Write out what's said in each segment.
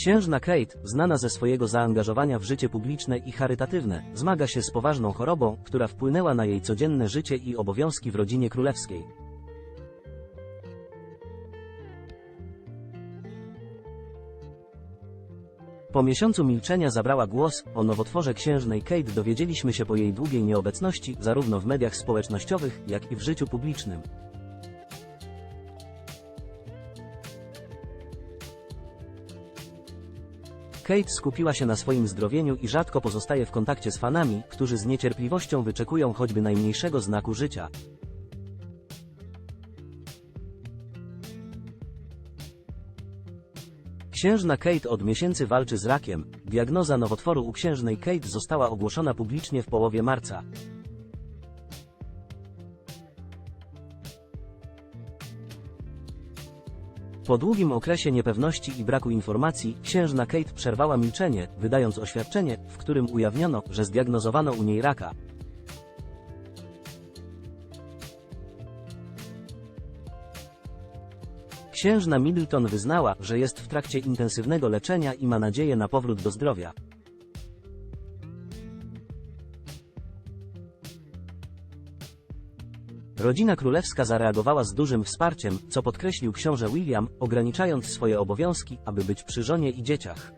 Księżna Kate, znana ze swojego zaangażowania w życie publiczne i charytatywne, zmaga się z poważną chorobą, która wpłynęła na jej codzienne życie i obowiązki w rodzinie królewskiej. Po miesiącu milczenia zabrała głos, o nowotworze księżnej Kate dowiedzieliśmy się po jej długiej nieobecności, zarówno w mediach społecznościowych, jak i w życiu publicznym. Kate skupiła się na swoim zdrowieniu i rzadko pozostaje w kontakcie z fanami, którzy z niecierpliwością wyczekują choćby najmniejszego znaku życia. Księżna Kate od miesięcy walczy z rakiem. Diagnoza nowotworu u księżnej Kate została ogłoszona publicznie w połowie marca. Po długim okresie niepewności i braku informacji, księżna Kate przerwała milczenie, wydając oświadczenie, w którym ujawniono, że zdiagnozowano u niej raka. Księżna Middleton wyznała, że jest w trakcie intensywnego leczenia i ma nadzieję na powrót do zdrowia. Rodzina królewska zareagowała z dużym wsparciem, co podkreślił książę William, ograniczając swoje obowiązki, aby być przy żonie i dzieciach.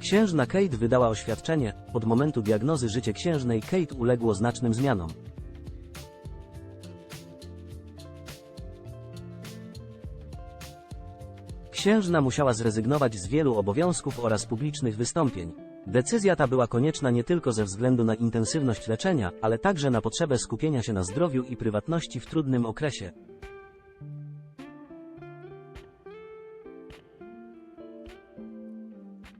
Księżna Kate wydała oświadczenie, od momentu diagnozy życie księżnej Kate uległo znacznym zmianom. Księżna musiała zrezygnować z wielu obowiązków oraz publicznych wystąpień. Decyzja ta była konieczna nie tylko ze względu na intensywność leczenia, ale także na potrzebę skupienia się na zdrowiu i prywatności w trudnym okresie.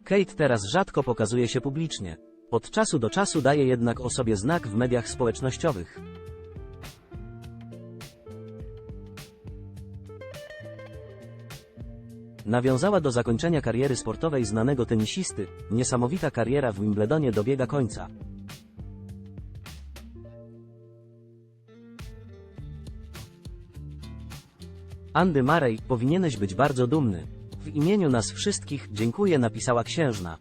Kate teraz rzadko pokazuje się publicznie. Od czasu do czasu daje jednak o sobie znak w mediach społecznościowych. Nawiązała do zakończenia kariery sportowej znanego tenisisty, niesamowita kariera w Wimbledonie dobiega końca. Andy Murray, powinieneś być bardzo dumny. W imieniu nas wszystkich dziękuję napisała księżna.